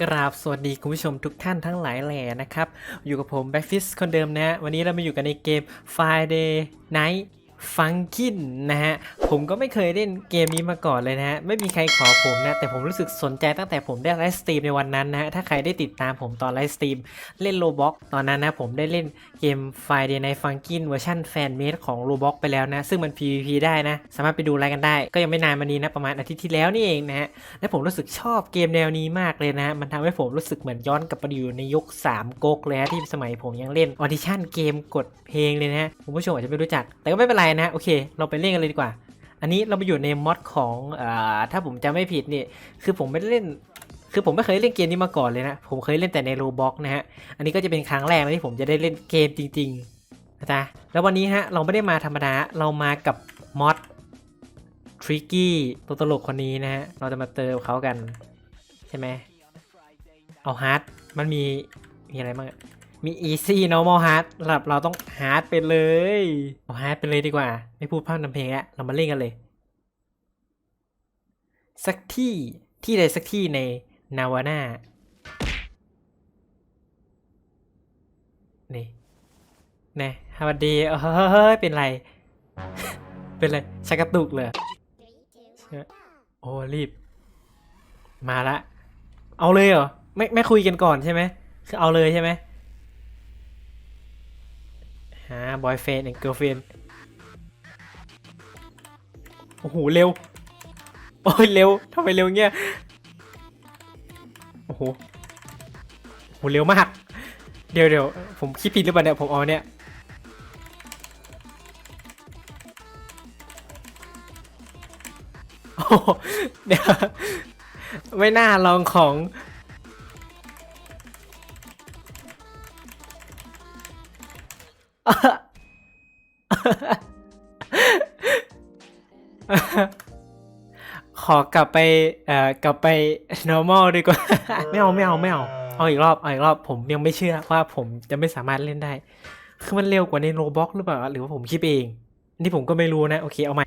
กราบสวัสดีคุณผู้ชมทุกท่านทั้งหลายแหล่นะครับ อยู่กับผมแบ็กฟิสคนเดิมนะฮะวันนี้เรามาอยู่กันในเกม Friday Night Funkin นะฮะ ผมก็ไม่เคยเล่นเกมนี้มาก่อนเลยนะฮะ ไม่มีใครขอผมนะ แต่ผมรู้สึกสนใจตั้งแต่ผมได้ไลฟ์สตรีมในวันนั้นนะฮะ ถ้าใครได้ติดตามผมตอนไลฟ์สตรีมเล่นโ o บ็อกตอนนั้นนะผมได้เล่นเกม Friday Night Funkin เวอร์ชันแฟนเมดของ Roblox ไปแล้วนะ ซึ่งมัน PVP ได้นะ สามารถไปดูรายกันได้ ก็ยังไม่นานมานี้นะ ประมาณอาทิตย์ที่แล้วนี่เองนะฮะ และผมรู้สึกชอบเกมแนวนี้มากเลยนะ มันทำให้ผมรู้สึกเหมือนย้อนกลับไปอยู่ในยุค3ก๊กเลยฮะที่สมัยผมยังเล่นออดิชั่นเกมกดเพลงเลยนะฮะคุณผู้ชมอาจจะไม่รู้จักแต่ก็ไม่เป็นไรนะโอเค เราไปเล่นกันเลยดีกว่า อันนี้เราไปอยู่ในมอดของอถ้าผมจำไม่ผิดนี่คือผมไม่ได้เล่นคือผมไม่เคยเล่นเกมนี้มาก่อนเลยนะ ผมเคยเล่นแต่ในโรบ็อกนะฮะ อันนี้ก็จะเป็นครั้งแรกนะที่ผมจะได้เล่นเกมจริงๆนะจ๊ะแล้ววันนี้ฮะเราไม่ได้มาธรรมดา เรามากับมอดทริกกี้ตัวตลกคนนี้นะฮะ เราจะมาเติมเขากัน ใช่ไหม เอาฮาร์ดมันมีมีอะไรบ้าง มี easy normal hard ระดับเราต้อง hard ไปเลยเอา hard ไปเลยดีกว่า ไม่พูดพร่ำทำเพลงแล้วเรามาเล่นกันเลย สักที่ที่ใดสักที่ในนาวาน่านี่น่สวัสดีเฮ้ย เป็นไร เป็นไรชักกระตุกเลยโอ้รีบ มาละ เอาเลยเหรอ ไม่ไม่คุยกันก่อนใช่ไหมคือเอาเลยใช่ไหมะบอยเฟนเกิร์ลเฟนโอ้โห เร็ว โอ้ย เร็วทำไมเร็วเงี้ย โอ้โห โห เร็วมาก เดี๋ยวเดี๋ยวผมคิดผิดหรือเปล่าเนี่ย ผมเอาเนี่ย โอ้โหเดี๋ยวไม่น่าลองของ ขอกลับไปเอ่อกลับไป normal ดีกว่า ไม่เอาไม่เอาไม่เอาเอาอีกรอบเอาอีกรอบผมยังไม่เชื่อว่าผมจะไม่สามารถเล่นได้ คือมันเร็วกว่าในโรบ็อกหรือเปล่า หรือว่าผมคิดเอง นี่ผมก็ไม่รู้นะ โอเคเอาใหม่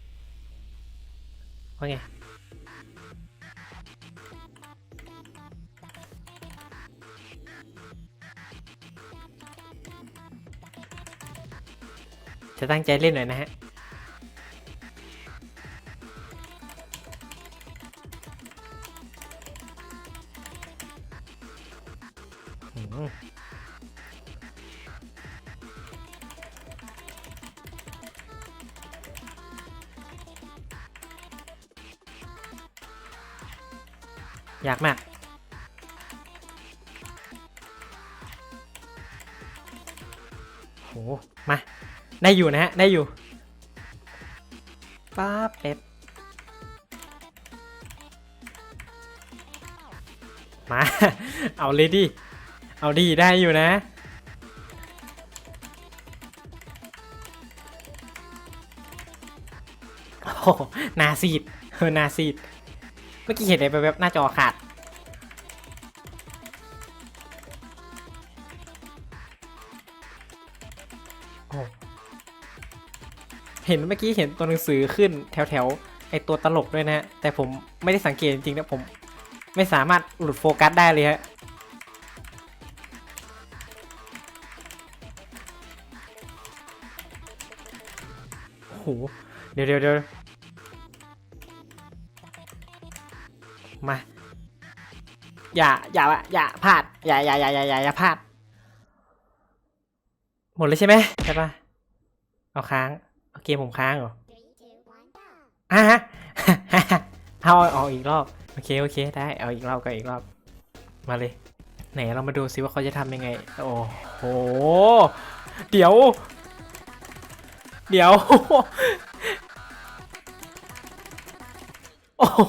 ว่าไง จะตั้งใจเล่นหน่อยนะฮะ อยากมากโหมา ได้อยู่นะฮะ ได้อยู่ป๊าเป็ดมา เอาเลยดิ เอาดีได้อยู่นะ โอ้โหนาซีดเออนาซีด เมื่อกี้เห็นอะไรไปแบบหน้าจอขาด เห็นเมื่อกี้เห็นตัวหนังสือขึ้นแถวแถวๆไอตัวตลกด้วยนะแต่ผมไม่ได้สังเกตจริงๆนะผมไม่สามารถหลุดโฟกัสได้เลยฮะโอ้โหเดี๋ยวเดี๋ยวเดี๋ยวมา อย่า อย่า อย่าพลาด อย่าอย่าอย่าอย่าอย่าอย่าพลาด หมดเลยใช่ไหมใช่ปะเอาค้าง เอาเกมผมค้างเหรออะฮะเอาเอาอีกรอบ โอเค โอเค ได้ เอาอีกรอบก็อีกรอบ มาเลย ไหนเรามาดูซิว่าเขาจะทำยังไง โอ้โห เดี๋ยว เดี๋ยว โอ้โห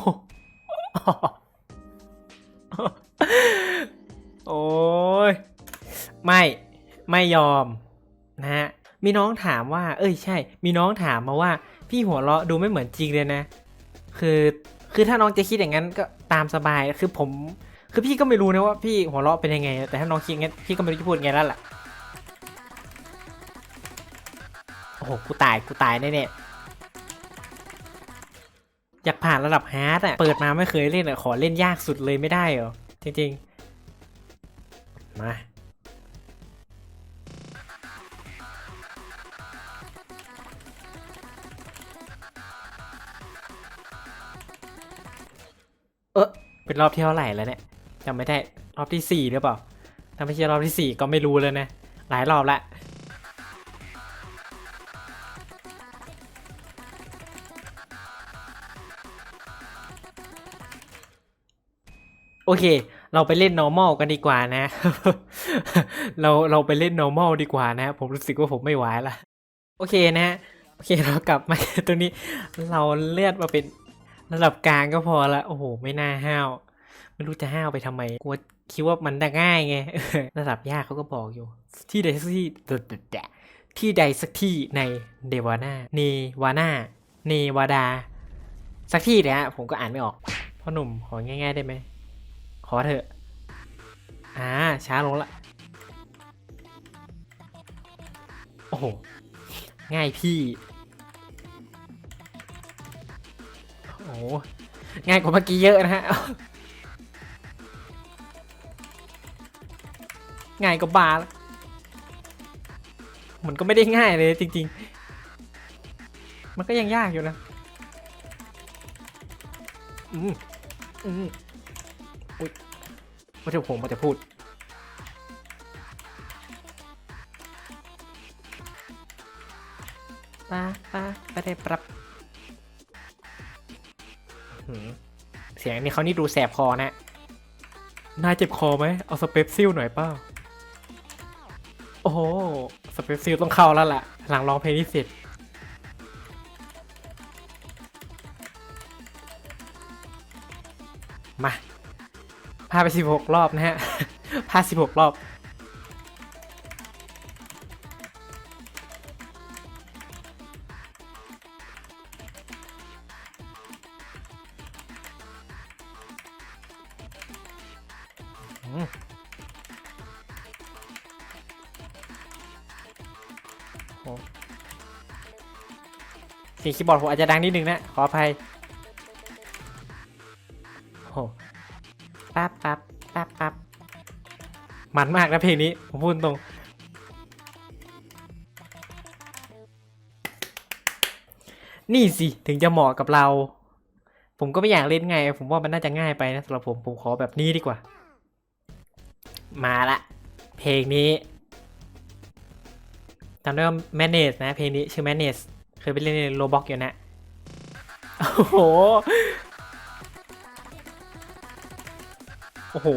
โอ้ย ไม่ ไม่ยอมนะฮะ มีน้องถามว่า เอ้ยใช่ มีน้องถามมาว่า พี่หัวเราะดูไม่เหมือนจริงเลยนะ คือคือถ้าน้องจะคิดอย่างนั้นก็ตามสบายคือผม คือพี่ก็ไม่รู้นะว่าพี่หัวเราะเป็นยังไง แต่ถ้าน้องคิดงั้นพี่ก็ไม่รู้จะพูดไงแล้วล่ะโอ้โหกูตายกูตายแน่ๆอยากผ่านระดับฮาร์ดอะเปิดมาไม่เคยเล่นอะขอเล่นยากสุดเลยไม่ได้เหรอจริงๆมา เป็นรอบที่เท่าไหร่แล้วเนี่ยจำไม่ได้รอบที่สี่หรือเปล่าถ้าไม่ใช่รอบที่สี่ก็ไม่รู้เลยนะหลายรอบละโอเค เราไปเล่น normal กันดีกว่านะ เราเราไปเล่น normal ดีกว่านะ ผมรู้สึกว่าผมไม่ไหวละ โอเคนะ โอเคเรากลับมาตรงนี้ เราเลื่อนมาเป็น ระดับกลางก็พอละโอ้โห ไม่น่าห้าวไม่รู้จะห้าวไปทำไมกลัวคิดว่ามันจะง่ายไงระดับยากเขาก็บอกอยู่ ที่ใดสักที่ที่ใดสักที่ในเดวาน่าเนวาน่าเนวาดา สักที่เนี่ยผมก็อ่านไม่ออกพ่อหนุ่มของ่าย ๆ ได้ไหมขอเถอะอ่าช้าลงละโอ้โหง่ายพี่ โอ้โหง่ายกว่าเมื่อกี้เยอะนะฮะ ง่ายกว่าบาร์มันก็ไม่ได้ง่ายเลยจริง ๆ มันก็ยังยากอยู่นะ อืม อืม อุ้ยว่าจะผมมาจะพูดป้าป้าไม่ได้ปรับ เสียงนี้เขานี่ดูแสบคอนะนายเจ็บคอไหมเอาสเปปซิลหน่อยเป้าโอ้โห สเปปซิลต้องเข้าแล้วล่ะ หลังร้องเพลงนี้เสร็จมาพาไปสิบหกรอบนะฮะพาสิบหกรอบ เสียงคีย์บอร์ดผมอาจจะดังนิดนึงนะ ขออภัยโอ้ปั๊บปั๊บปั๊บปั๊บมันมากนะเพลงนี้ ผมพูดตรง นี่สิ ถึงจะเหมาะกับเรา ผมก็ไม่อยากเล่นไง ผมว่ามันน่าจะง่ายไปนะสำหรับผม ผมขอแบบนี้ดีกว่า มาละ เพลงนี้จำได้ว่า manage นะ เพลงนี้ชื่อ manage ยไปเล่นในโรบ็อกอยู่นะ โอ้โห โอ้โห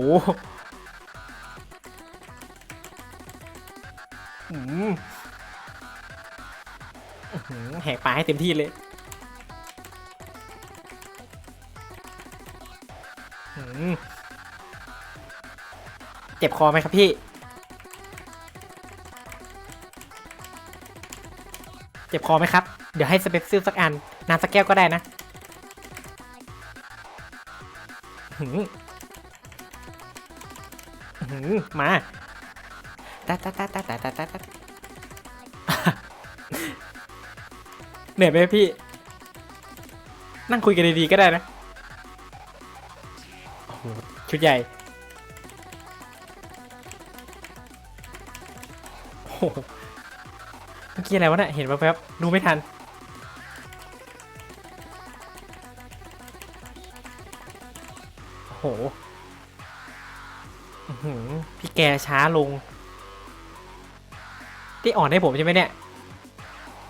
อืมหือแหกปาให้เต็มที่เลยอืมเจ็บคอไหมครับพี่ เจ็บคอไหมครับ เดี๋ยวให้สเปคซิลสักอันน้ำสักแก้วก็ได้นะหืมหืมมาตาตาตาตาตาตาตาเหนื่อยไหมพี่ นั่งคุยกันดีๆก็ได้นะชุดใหญ่โอ้เมื่อกี้อะไรวะเนี่ยเห็นแป๊บๆดูไม่ทัน โหพี่แกช้าลง ที่อ่อนให้ผมใช่ไหมเนี่ย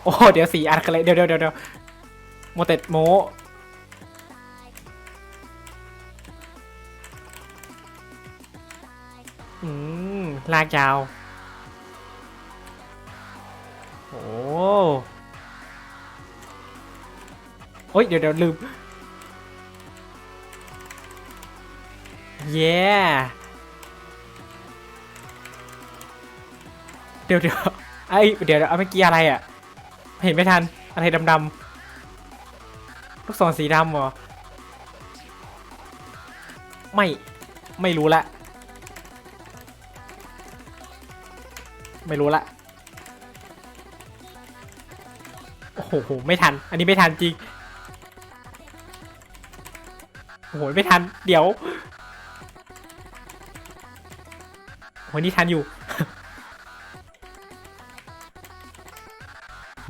โอ้เดี๋ยวสีอันกันเลยเดี๋ยวเดี๋ยวเดี๋ยวเดี๋ยวโมเต็ดโมอืม ลากยาว โอ้โอ้ยเดี๋ยวเดี๋ยวลืม เย้เดี๋ยวเดี๋ยวไอเดี๋ยวเอาเมื่อกี้อะไรอะ เห็นไม่ทัน อะไรดำดำๆลูกศรสีดำเหรอ ไม่ ไม่รู้ละ ไม่รู้ละ โอ้โห ไม่ทัน อันนี้ไม่ทันจริง โอ้โห ไม่ทัน เดี๋ยว วันนี้ทันอยู่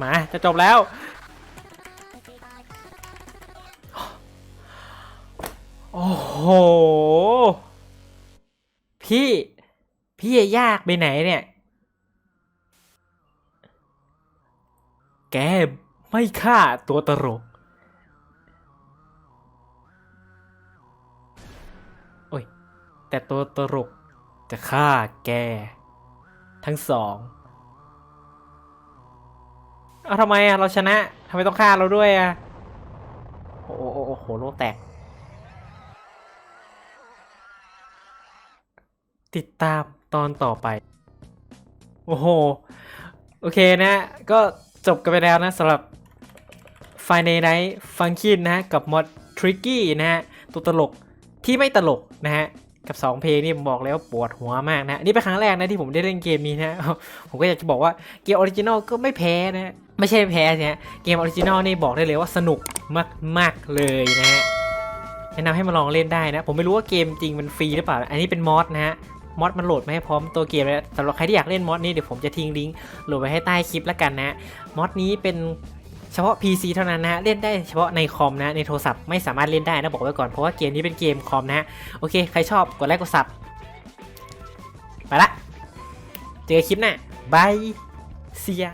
มาจะจบแล้ว โอ้โห พี่ พี่ยากไปไหนเนี่ย แกไม่ฆ่าตัวตลกโอ้ยแต่ตัวตลก จะฆ่าแก ทั้งสองเอาทำไมอะเราชนะทำไมต้องฆ่าเราด้วยอะโอ้โหโอ้โหโลแตก ติดตามตอนต่อไป โอ้โห โอเคนะ ก็จบกันไปแล้วนะสำหรับ Friday Night Funkin นะฮะ กับมอด Tricky นะฮะ ตัวตลกที่ไม่ตลกนะฮะ กับ 2 เพลงนี่ผมบอกเลยว่าปวดหัวมากนะ นี่เป็นครั้งแรกนะที่ผมได้เล่นเกมนี้นะ ผมก็อยากจะบอกว่าเกมออริจินอลก็ไม่แพ้นะ ไม่ใช่แพ้เนี่ยเกมออริจินอลนี่บอกได้เลยว่าสนุกมากๆเลยนะฮะแนะนำให้มาลองเล่นได้นะ ผมไม่รู้ว่าเกมจริงมันฟรีหรือเปล่า อันนี้เป็นมอดนะฮะมอดมันโหลดมาให้พร้อมตัวเกมแล้วสำหรับใครที่อยากเล่นมอดนี้เดี๋ยวผมจะทิ้งลิงก์โหลดไว้ให้ใต้คลิปแล้วกันนะมอดนี้เป็น เฉพาะ PC เท่านั้นนะฮะเล่นได้เฉพาะในคอมนะในโทรศัพท์ไม่สามารถเล่นได้นะบอกไว้ก่อนเพราะว่าเกมนี้เป็นเกมคอมนะฮะโอเคใครชอบกดไลค์กดซับไปละเจอคลิปหน้าบายเซีย